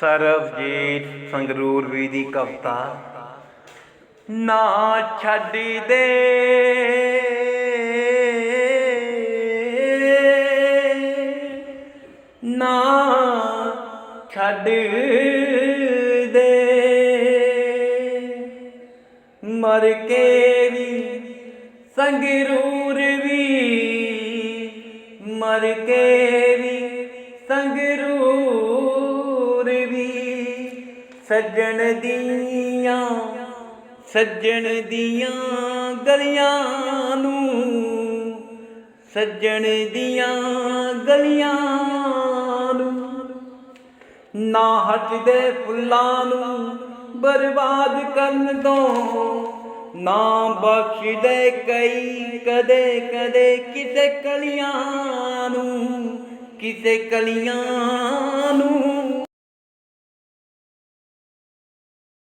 ਸਰਬਜੀਤ ਸੰਗਰੂਰ ਵੀ ਦੀ ਕਵਿਤਾ। ਨਾ ਛੱਡ ਦੇ। ਨਾ ਛੱਡ ਦੇ। ਮਰ ਕੇ ਵੀ ਸੰਗਰੂਰ ਵੀ, ਮਰ ਕੇ ਸੱਜਣ ਦੀਆਂ ਸੱਜਣ ਦੀਆਂ ਗਲੀਆਂ ਨੂੰ, ਸੱਜਣ ਦੀਆਂ ਗਲੀਆਂ ਨੂੰ। ਨਾ ਹਟਦੇ ਫੁੱਲਾਂ ਨੂੰ ਬਰਬਾਦ ਕਰਨ ਤੋਂ, ਨਾ ਬਖਸ਼ਦੇ ਕਈ ਕਦੇ ਕਦੇ ਕਿਸੇ ਕਲੀਆਂ ਨੂੰ, ਕਿਸੇ ਕਲੀਆਂ ਨੂੰ।